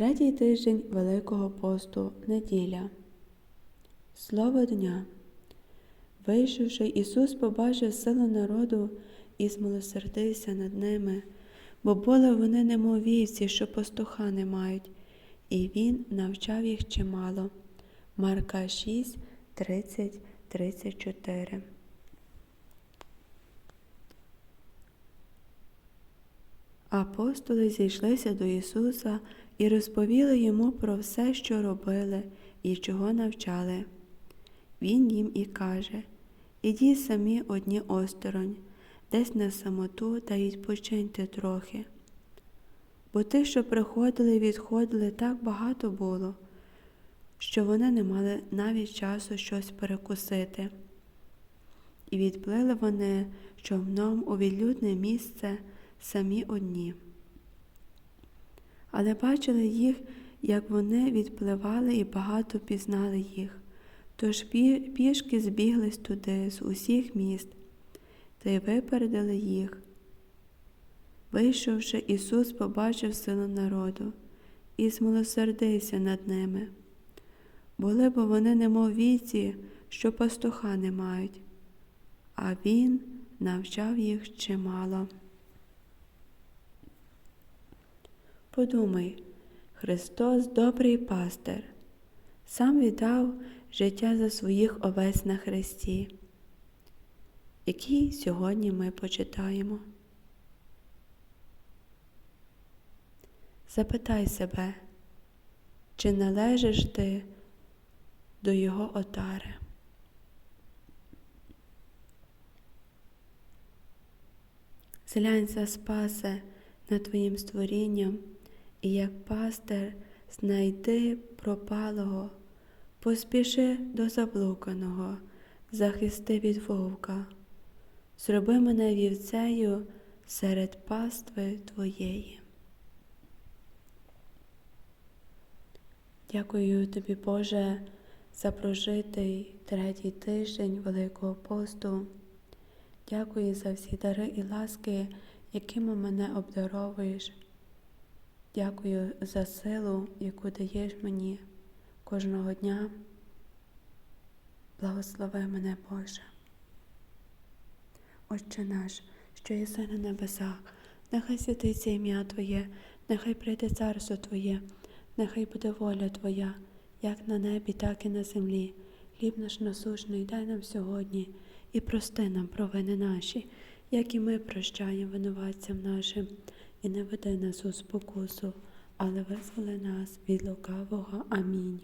Третій тиждень Великого посту неділя. Слово дня. Вийшовши, Ісус побачив силу народу і змилосердився над ними, бо були вони немов вівці, що пастуха не мають, і Він навчав їх чимало. Марка 6, 30, 34. Апостоли зійшлися до Ісуса і розповіли йому про все, що робили і чого навчали. Він їм і каже Ідіть самі одні осторонь, десь на самоту та відпочиньте трохи. Бо тих, що приходили і відходили, так багато було, що вони не мали навіть часу щось перекусити. І відплили вони човном у відлюдне місце самі одні. Але бачили їх, як вони відпливали і багато пізнали їх. Тож пішки збіглись туди з усіх міст та й випередили їх. Вийшовши, Ісус побачив силу народу і змилосердився над ними. Були бо вони немов віці, що пастуха не мають, а Він навчав їх чимало. Подумай, Христос добрий пастир, сам віддав життя за своїх овець на Христі, який сьогодні ми почитаємо. Запитай себе, чи належиш ти до Його отари? Зглянься, спасе над Твоїм створінням, і як пастир знайди пропалого, поспіши до заблуканого, захисти від вовка, зроби мене вівцею серед пастви Твоєї. Дякую тобі, Боже, за прожитий третій тиждень Великого посту. Дякую за всі дари і ласки, якими мене обдаровуєш. Дякую за силу, яку даєш мені кожного дня. Благослови мене, Боже. Отче наш, що єси на небесах, нехай святиться ім'я Твоє, нехай прийде царство Твоє, нехай буде воля Твоя, як на небі, так і на землі. Хліб наш насушний дай нам сьогодні і прости нам провини наші, як і ми прощаємо винуватцям нашим, і не веди нас у спокусу, але визволи нас від лукавого. Амінь.